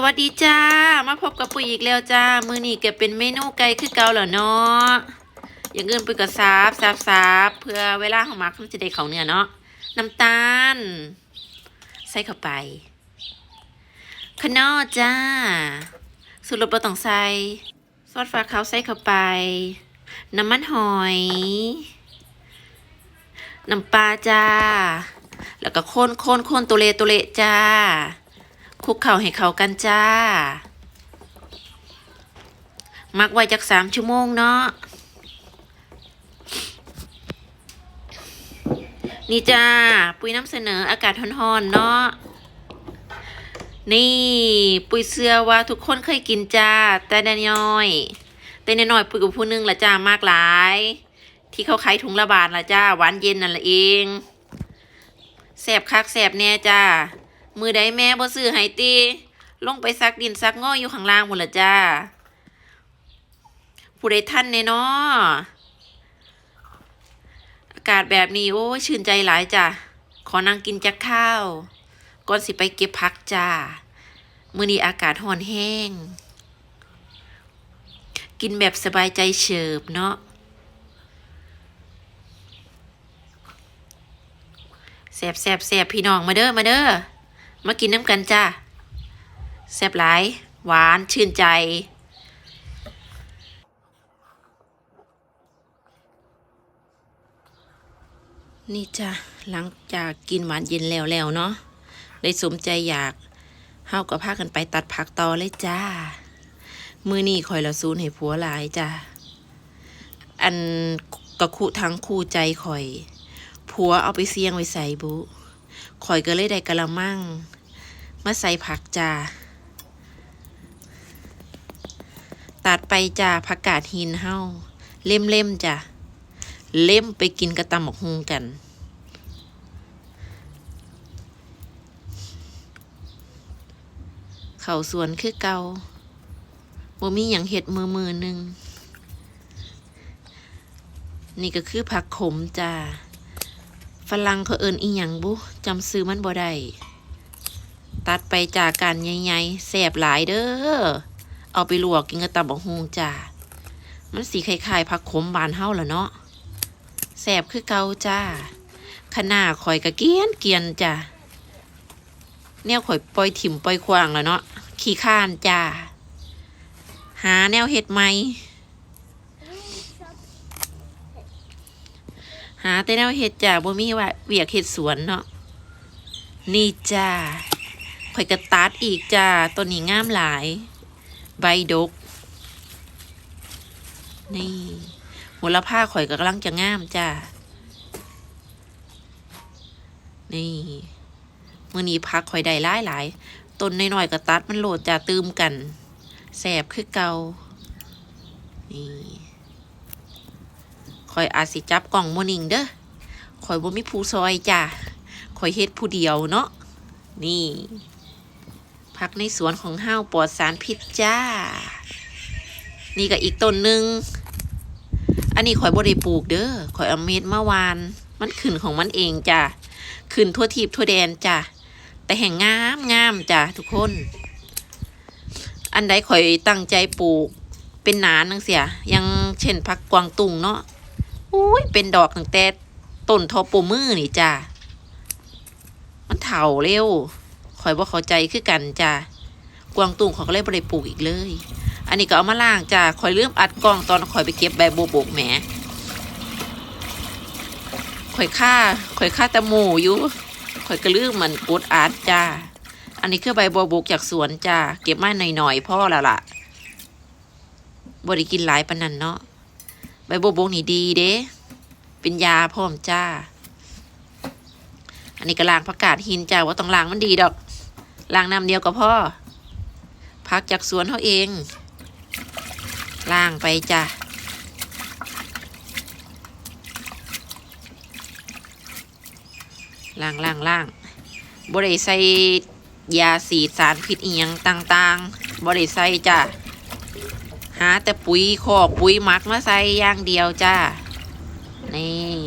วัสดีจ้า มาพบกับปุ๋ยอีกแล้วจ้า มือนี้ก็เป็นเมนูไก่คือเก่าแล้วเนาะอย่างอื่นปุ๋ยก็ซาบซาบซาบเพื่อเวลาของมักมันจะได้เขาเนื้อเนาะน้ำตาล ใส่เข้าไปขนอจ้าสูตรรสบ่ต้องใส่ซอสฟ้าขาวใส่เข้าไป น้ำมันหอย น้ำปลาจ้า แล้วก็โคนโคนโคนตัวเลตัวเลจ้า คลุกเข่าให้เขากันจ้า มักไว้จักสามชั่วโมงเนาะนี่จ้า ปุ้ยน้ำเสนออากาศร้อนๆเนาะนี่ ปุ้ยเชื่อว่าทุกคนเคยกินจ้า แต่แน่น้อย แต่แน่น้อยปุ้ยกับผู้หนึงละจ้ามากหลาย ที่เขาขายถุงละบาทละจ้าหวานเย็นนั่นละเองแสบคักแสบแน่จ้า มือใดแม่บ่ซื้อให้ตีลงไปซักดินซักง้ออยู่ข้างล่างหมดละจ้า ผู้ใดท่านเนาะอากาศแบบนี้โอ้ชื่นใจหลายจ้ะ ขอนั่งกินจักข้าว ก่อนสิไปเก็บพักจ้า มือนี้อากาศร้อนแห้ง กินแบบสบายใจเฉิบเนาะแสบแสบแสบพี่น้องมาเด้อมาเด้อ มากินน้ำกันจ้าแซ่บหลาย หวานชื่นใจ นี่จ้ะหลังจากกินหวานเย็นแล้วแล้วเนาะได้สมใจอยากเฮาก็พากันไปตัดผักต่อเลยจ้า มือนี่คอยละซูนให้ผัวหลายจ้าอันกะคุทั้งคู่ใจคอย ผัวเอาไปเสี่ยงไว้ใส่บุ คอยก็เลยได้กะละมังมาใส่ผักจ้าตัดไปจ้าผักกาดหินเฮาเล่มเล่มๆจ้ะเล่มไปกินกระตำหมกฮุงกัน เขาสวนคือเกาบ่มีอย่างเห็ดมือมือหนึ่งนี่ก็คือผักขมจ้า ฝรั่งเขาเอินอีหยังบุจำซื้อมันบ่ได้ตัดไปจากกันใหญ่ๆแสบหลายเด้อเอาไปลวกกินกับตำบักฮุงจ้ามันสีคล้ายๆผักขมบานเฮาล่ะเนาะแสบคือเกาจ้าขนาข่อยกะเกียนเกียนจ้าแนวข่อยปล่อยถิ่มปล่อยควางแล้วเนาะขี้ข้านจ้าหาแนวเห็ดไหม หาแต่แนวเห็ดจ้าบ่มีว่าเวียกเห็ดสวนเนาะนี่จ้าข่อยกระตัดอีกจ้าตัวนี้งามหลาย ใบดก นี่มูลค่าข่อยกำลังจะงามจ้านี่มือนี้พักข่อยได้หลายหลายต้นน้อยๆก็ตัดมันโหลดจะตืมกันแสบคือเกานี่ ข่อยอาจสิจับกล่องโมนิงเด้อข่อยบ่มีผู้ซอยจ้าข่อยเฮ็ดผู้เดียวเนาะนี่พักในสวนของห้าวปลอดสารพิษจ้า นี่ก็อีกต้นหนึ่งอันนี้ข่อยบ่ได้ปลูกเด้อข่อยเอาเม็ดมาวาน มันขึ้นของมันเองจ้ะขึ้นทั่วทีบทั่วแดนจ้ะแต่แห่งงามงามจ้ะทุกคน อันใดข่อยตั้งใจปลูกเป็นหนานนังเสีย ยังเช่นพักกวางตุงเนาะ อุ้ยเป็นดอกตั้งแต่ต้นทอปูมือนี่จ้ะมันเถาเร็วข่อยบ่เข้าใจคือกันจ้ะกวางตุ้งเขาก็เลยบ่ได้ปลูกอีกเลย อันนี้ก็เอามาล่างจ้าข่อยลืมอัดกล้องตอนข่อยไปเก็บใบโบวบกแหมข่อยค่าข่อยค่าตะหมูอยู่ข่อยก็ลืมมันกดอัดจ้าอันนี้คือใบบัวบกจากสวนจ้าเก็บมาหน่อยๆพ่อล้วล่ะบ่ได้กินหลายปานนั้นเนาะ บบัวบกนี่ดีเด้ เป็นยาพร้อมจ้า อันนี้ก็ล้างผักกาดหินจ้าว่าต้องล้างมันดีดอกล้างน้ำเดียวก็พอพักจากสวนเขาเองล่างไปจ้ะล่างล่างล่างบริใส่ยาสีดสารพิษอียงต่าง ๆบริใส่จ้ะ หาแต่ปุ๋ยขอบปุ๋ยมักมาใส่อย่างเดียวจ้า นี่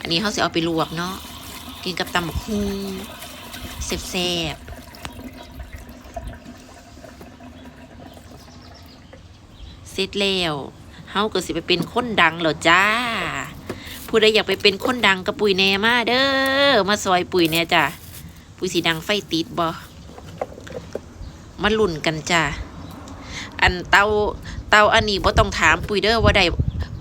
อันนี้เขาจะเอาไปลวกเนาะ กินกับตำบักฮูเซ่บเซ่เสร็จแล้วเฮาก็สิไปเป็นคนดังเหรอจ้า ผู้ใดอยากไปเป็นคนดังกับปุ๋ยแน่มาเด้อ มาซอยปุ๋ยแน่จ้าปุ๋ยสีดังไฟติดบ่มาลุ่นกันจ้า อันเตาเตาอันนี้บ่ต้องถามปุ๋ยเด้อว่าใด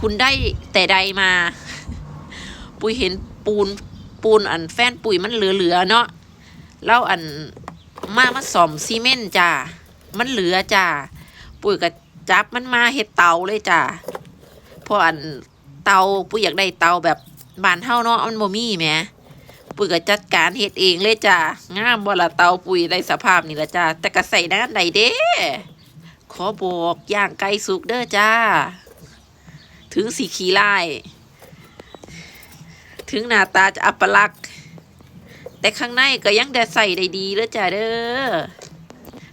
คุณได้แต่ใดมา ปุ๋ยเห็นปูนปูนอันแฟนปุ๋ยมันเหลือๆเนาะแล้วอันมามาซ่อมซีเมนต์จ้ามันเหลือจ้าปุ๋ยก็จับมันมาเฮ็ดเตาเลยจ้าพราะอันเตาปุ๋ยอยากได้เตาแบบบานเฮาเนาะมันบ่มีแหมปุ๋ยก็จัดการเฮ็ดเองเลยจ้างามบ่ละเตาปุ๋ยได้สภาพนี่ละจ้าแต่ก็ใส่ด้านใดเด้ อบอกย่างไก่สุกเด้อจ้า ถึงสีขีไล่ถึงหน้าตาจะอัปลักษณ์แต่ข้างในก็ยังได้ใส่ได้ดีเลยจ้าเด้อ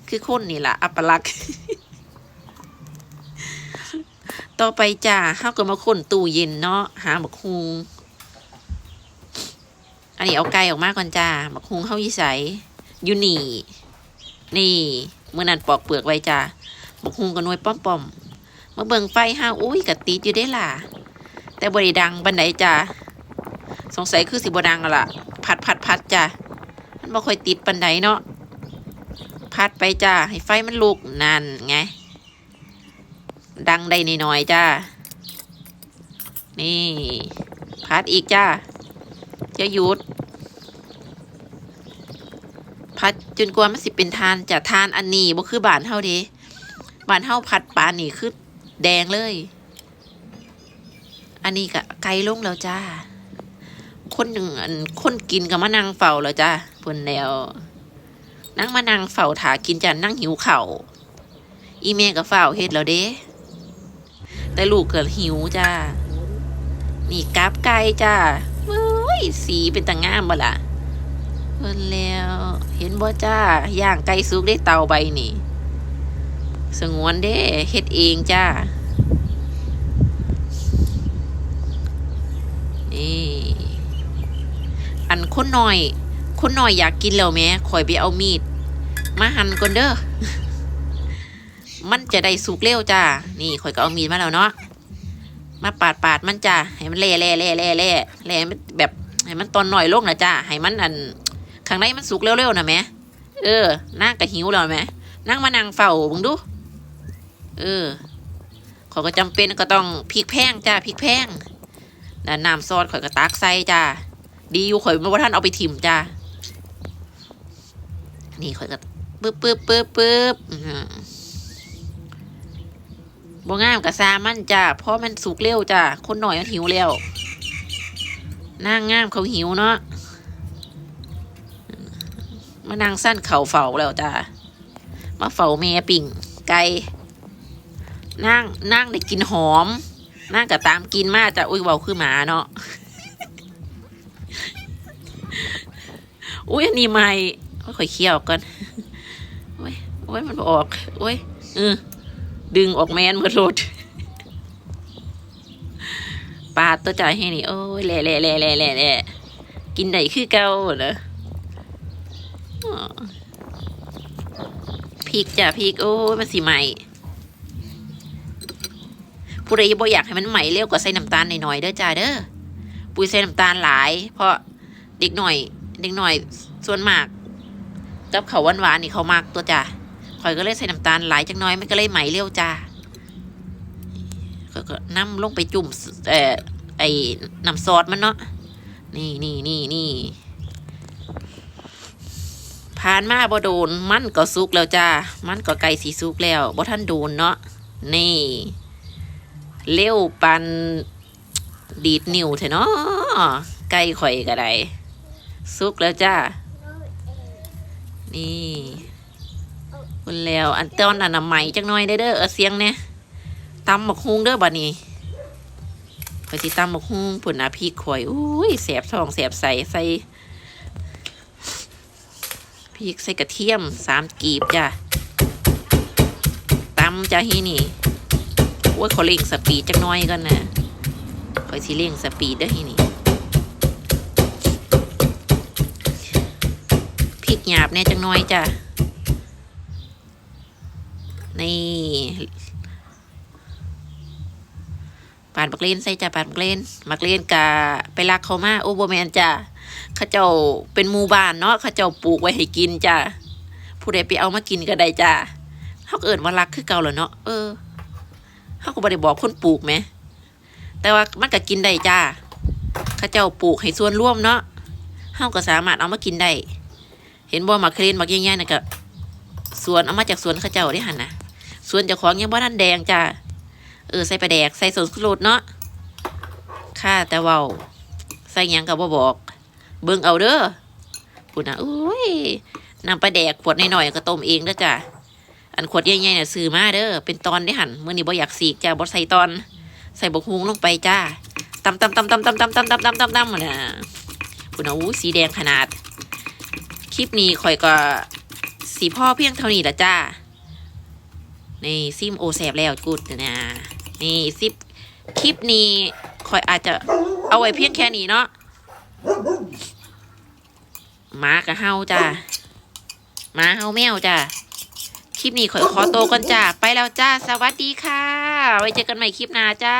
คือคนนี่ล่ะ อัปลักษณ์ต่อไปจ้าเฮาก็มาคนตู้เย็นเนาะหาหมกฮุงอันนี้เอาไก่ออกมาก่อนจ้าหมกฮุงเฮายี่ใสอยู่นี่ นี่เมื่อนั้นปอกเปลือกไว้จ้า บกฮุงกับหน่วยป้อมป้อมมาเบิ่งไฟห้าอุ้ยกะติดอยู่ได้ล่ะ แต่บริดังบันไดจ้ะสงสัยคือสิบดังอะล่ะพัดพัดพัดจ้ะมันบ่ค่อยติดปันไดเนาะพัดไปจ้าให้ไฟมันลุกนั่นไง ดังได้หน่อยๆจ้านี่พัดอีกจ้าจะหยุดพัดจนกว่ามันสิเป็นทานจะทานอันนี้บ่คือบ้านเฮาเด้ บ้านเฮาผัดปลานี่คือแดงเลย อันนี้ก็ไกลลงแล้วจ้า คนหนึ่งคนกินก็มานั่งเฝ้าแล้วจ้าเพิ่นแล้วนั่งมานั่งเฝ้าถากินจ้ะนั่งหิวเข่าอีเมก็เฝ้าเฮ็ดแล้วเด้แต่ลูกเกิดหิวจ้า นี่กราบไก่จ้าเฮ้ยสีเป็นตางงามบ่ล่ะเพิ่นแล้ว เห็นบ่จ้า ย่างไก่สุกได้เตาใบนี่ สงวนเด้เฮ็ดเองจ้า นี่ อันคนหน่อย คนหน่อยอยากกินแล้วแหม่ข่อยไปเอามีด มาหั่นก่อนเด้อ มันจะได้สุกเร็วจ้า นี่ข่อยก็เอามีดมาแล้วเนาะ มาปาดปาดมันจ้า ให้มันแล่แล่แล่แล่แล่แล่แบบให้มันตอนหน่อยลงนะจ้า ให้มันอันข้างในมันสุกเร็วๆนะแม่เออนั่งกะหิวแล้วแม่นั่งมานั่งเฝ้าบึงดู เออเขาก็จำเป็นก็ต้องพริกแพงจ้าพริกแพงแล้วน้ำซอสข่อยก็ตักใส่จ้าดีอยู่ข่อยไม่ว่าท่านเอาไปถิ่มจ้านี่ข่อยก็ปึ๊บปึ๊บปึ๊บปึ๊บบ่งามกับซามันจ้าเพราะมันสุกเร็วจ้าคนหน่อยมันหิวแล้วนางงามเขาหิวเนาะมานั่งสั้นเข่าเฝ้าแล้วจ้ามาเฝ้าแม่ปิ่งไก่ นั่งนั่งได้กินหอม นั่งก็ตามกินมากจะอุ้ยเบาคือหมาเนาะอุ้ยอันนี้ไม่โอ้ยข่อยเคี่ยวกันโอ้ยโอ้ยมันบ่ออกโอ้ยเออดึงออกแมนหมดโลดปาดตัวจ่ายให้นี่ โอ้ยแหล่แหล่แหล่แหล่แหล่กินได้คือเก่าเนอะพริกจ้ะพริก โอ้ยมันสีใหม่ ผู้ใดบ่อยากให้มันใหม่เร็วกว่าใส่น้ำตาลหน่อยๆเด้อจ้าเด้อปุ๋ยใส่น้ำตาลหลาย เพราะเด็กหน่อย เด็กหน่อยส่วนมาก กับเขาวหวานๆนี่เขามากตัวจ้าข่อยก็เลยใส่น้ำตาลหลายจังน้อยมันก็เลยใหม่เร็วจ้าก็น้ำลงไปจุ่มเอ่อไอ้น้ำซอสมันเนาะนี่นี่นี่นี่ผ่านมาบ่โดนมันก็สุกแล้วจ้า มันก็ไก่สีสุกแล้วบ่ท่านโดนเนาะนี่ เร็วปันดีดนิ้วเถอะเนาะไก่ข่อยก็ได้สุกแล้วจ้า นี่คุณแล้วอันตอนอันน้ำใหม่จักหน่อยได้อเด้อเอเสียงเนี่ยตำหมกฮุงเด้อบัดนี้ข่อยสิตำหมกฮุงผุนอาพี่ข่อยอุ้ยแสบท้องแสบใส่ใส่พริกใส่กระเทียมสามกีบจ้ะตำจ้ะฮีนี่ โอ้ยขอเร่งสปีดจักน้อยกันนะขอยสิเร่งสปีดได้นี่พริกหยาบเนี่ยจักน้อยจ้ะนี่ปานบักเลนใส่จ้าปานบักเลนบักเลนกะไปลักเขามาโอโบแมนจ้าเขาเจ้าเป็นหมู่บ้านเนาะเขาเจ้าปลูกไว้ให้กินจ้าผู้ใดไปเอามากินก็ได้จ้าเขาเอิ้นว่ารักคือเก่าแล้วเนาะเออ เขาก็บ่ได้บอกคนปลูกไหม แต่ว่ามันก็กินได้จ้าเขาเจ้าปลูกให้ส่วนร่วมเนาะเขาก็สามารถเอามากินได้ เห็นบ่มักเครนมักใหญ่ๆน่ะก็สวนเอามาจากสวนเขาเจ้าได้หันนะสวนจ้าของยังบ่ทันแดงจ้าเออใส่ปลาแดกใส่สนสุรสเนาะค่าแต่ว้าใส่ยังก็บ่บอก เบิ่งเอาเด้อพูดนะอุ้ยน้ำปลาแดกขวดหน่อยๆก็ต้มเองเด้อจ้ะ อันขวดใหญ่ๆเนี่ยซื้อมาเด้อเป็นตอนได้หั่นมื้อนี้บ่อยากสีกจ้ะบ่ใส่ตอน ใส่บกฮุงลงไปจ้าตำตำตำตำตำตำตำตำตำตำตำน่ะพูดนะอู้สีแดงขนาด คลิปนี้ข่อยก็สีพ่อเพียงเท่านี้ละจ้านี่ซิมโอแสบแล้วกูดนะนี่ซิปคลิปนี้คอยอาจจะเอาไว้เพียงแค่นี้เนาะหมากับเฮาจ้าหมาเฮาแมวจ้า ลิปนี้ขอขอโตวก่อนจ้า ไปแล้วจ้า สวัสดีค่ะ ไว้เจอกันใหม่คลิปหน้าจ้า